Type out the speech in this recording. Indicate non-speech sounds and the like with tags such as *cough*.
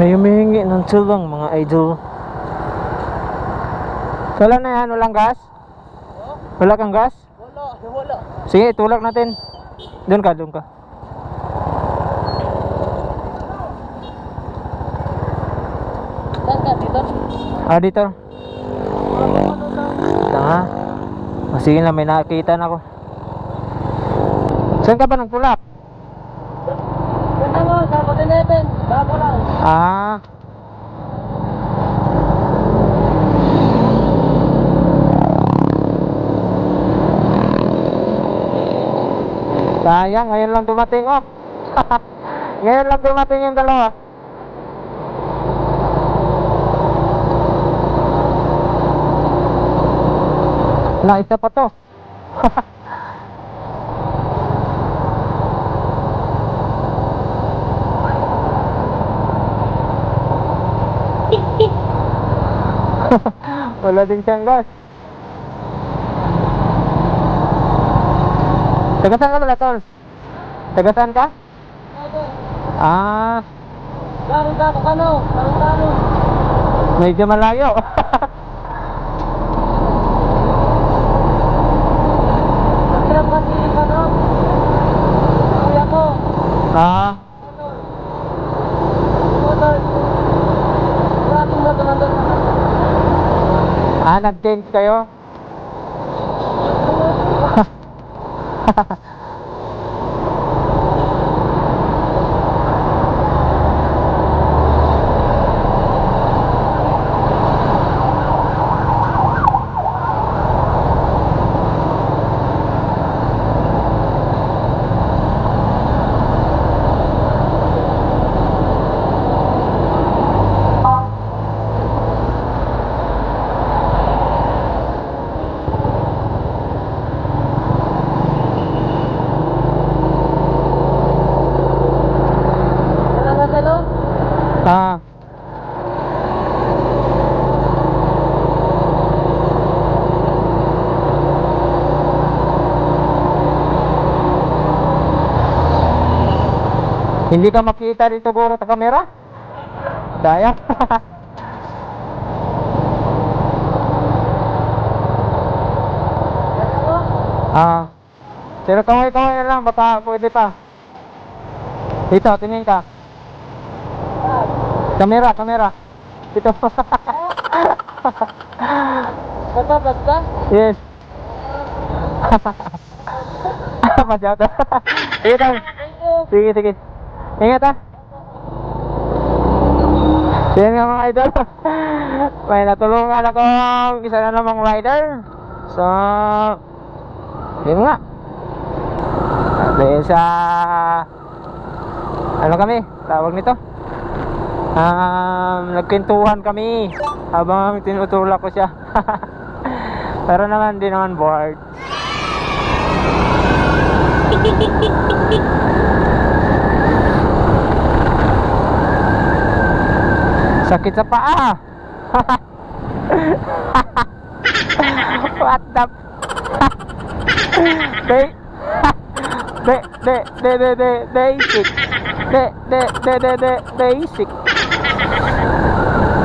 May humihingi ng tulong mga idol. Wala na yan, walang gas? Wala kang gas? Wala, wala. Sige, tulak natin. Doon ka, doon ka. Saan ka? Dito? Ah, dito. Tanga. Ah, sige na, may nakita na ako. Saan ka ba nagtulak? Ganda mo, sa 11. Bago lang. Ah. Sayang, ngayon lang dumating oh. *laughs* ngayon lang dumating yung dalawa. Na, isa pa to. *laughs* Wala din siyang gas. Taga saan ka pala, tol? Taga saan ka? Ah, Garong ka, kano? Garong kano? medyo malayo. *laughs* Ko. ah, nag-change kayo? *laughs* Ah. Hindi ka makita dito guro sa kamera? Daya. *laughs* Ah. Pero kamay-kamay na lang, baka pwede pa. Dito, tingin ka. Kamera, kamera. Dito. Nagbablog ka? yes. Madyaw to. Sige, you. Sige, sige. Ingat ah. Sige nga mga idol. May natulungan ako isa na namang rider. So, yun nga. Dahil sa ano kami, tawag nito. Um, nagkwentuhan kami habang tinutulak ko siya. Pero naman, di naman bored. Sakit sa paa. What the Be Be Be Be Be Be Basic Be Be Be Be Be Basic